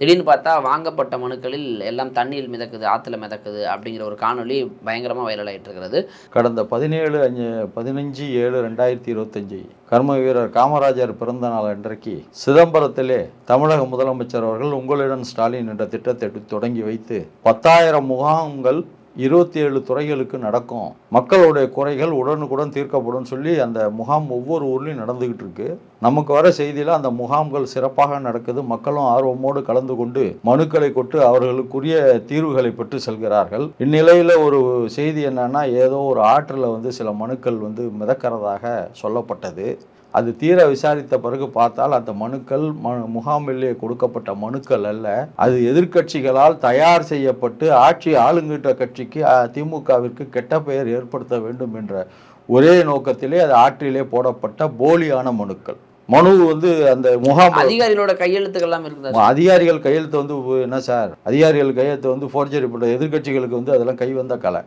திடீர்னு பார்த்தா வாங்கப்பட்ட மனுக்களில் எல்லாம் தண்ணியில் மிதக்குது ஆற்றுல மிதக்குது அப்படிங்கிற ஒரு காணொலி பயங்கரமாக வைரல் ஆகிட்டு இருக்கிறது. கடந்த பதினேழு அஞ்சு பதினஞ்சு ஏழு ரெண்டாயிரத்தி இருபத்தஞ்சி கர்ம வீரர் காமராஜர் பிறந்த நாள் அன்றைக்கு சிதம்பரத்திலே தமிழக முதலமைச்சர் அவர்கள் உங்களுடன் ஸ்டாலின் என்ற திட்டத்தை தொடங்கி வைத்து பத்தாயிரம் முகாம்கள் இருபத்தி ஏழு துறைகளுக்கு நடக்கும். மக்களுடைய குறைகள் உடனுக்குடன் தீர்க்கப்படும் சொல்லி அந்த முகாம் ஒவ்வொரு ஊர்லேயும் நடந்துகிட்டு இருக்கு. நமக்கு வர செய்தியில் அந்த முகாம்கள் சிறப்பாக நடக்குது. மக்களும் ஆர்வமோடு கலந்து கொண்டு மனுக்களை கொட்டு அவர்களுக்குரிய தீர்வுகளை பெற்று செல்கிறார்கள். இந்நிலையில் ஒரு செய்தி என்னன்னா ஏதோ ஒரு ஆற்றில் வந்து சில மனுக்கள் வந்து மிதக்கிறதாக சொல்லப்பட்டது. அது தீர விசாரித்த பிறகு பார்த்தால் அந்த மனுக்கள் ம முகாமிலே கொடுக்கப்பட்ட மனுக்கள் அல்ல. அது எதிர்க்கட்சிகளால் தயார் செய்யப்பட்டு ஆட்சி ஆளுங்கிட்ட கட்சிக்கு அ, திமுகவிற்கு கெட்ட பெயர் ஏற்படுத்த வேண்டும் என்ற ஒரே நோக்கத்திலே அது ஆற்றிலே போடப்பட்ட போலியான மனுக்கள். மனு வந்து அந்த முகாம் அதிகாரிகளோட கையெழுத்துக்கள் எல்லாம் இருக்குதா அதிகாரிகள் கையெழுத்து வந்து என்ன சார்? அதிகாரிகள் கையெழுத்து வந்து ஃபோர்ஜரி பண்ண எதிர்க்கட்சிகளுக்கு வந்து அதெல்லாம் கை வந்த கலை.